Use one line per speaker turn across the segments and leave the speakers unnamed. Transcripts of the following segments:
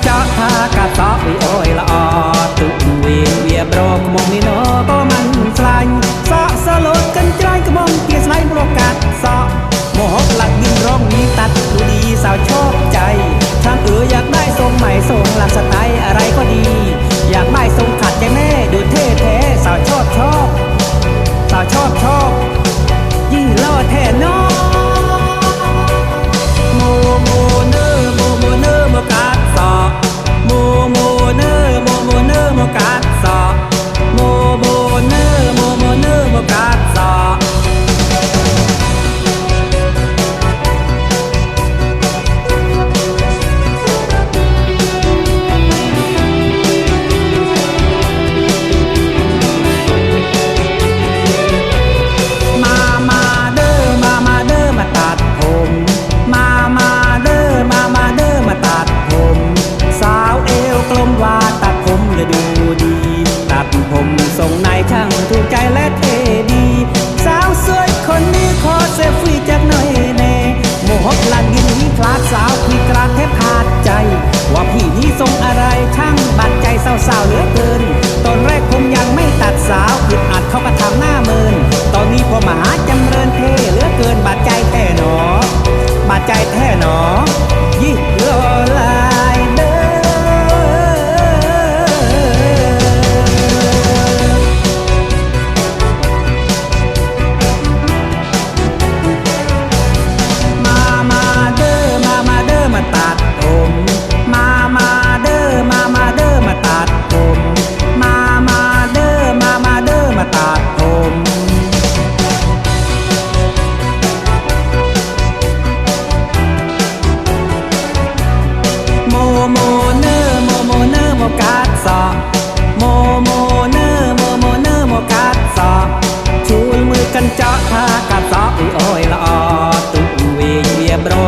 can't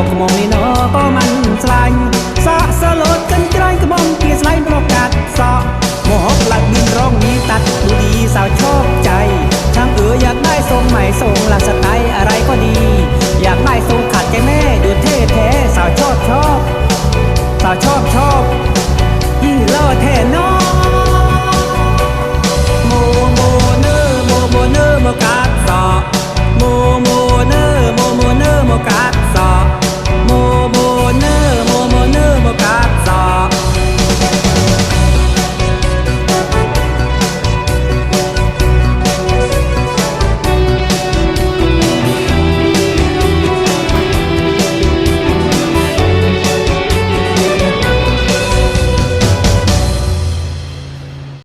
មកមកនេះណក៏មិនស្លាញ់សាក់សលត់ចិនច្រាញ់ក្បំគេស្លាញ់ប្រកាសសក់មកហប់ឡើងนร้រងនេះតាត់ឌូឌីาวชอบใจช่างเอออยากได้ทรงใหม่ทรงหลักสไตล์อะไรก็ดี อยากได้ทรงขัดใจแม่ดูเท่แท้สาวชอบชอบสาวชอบชอบ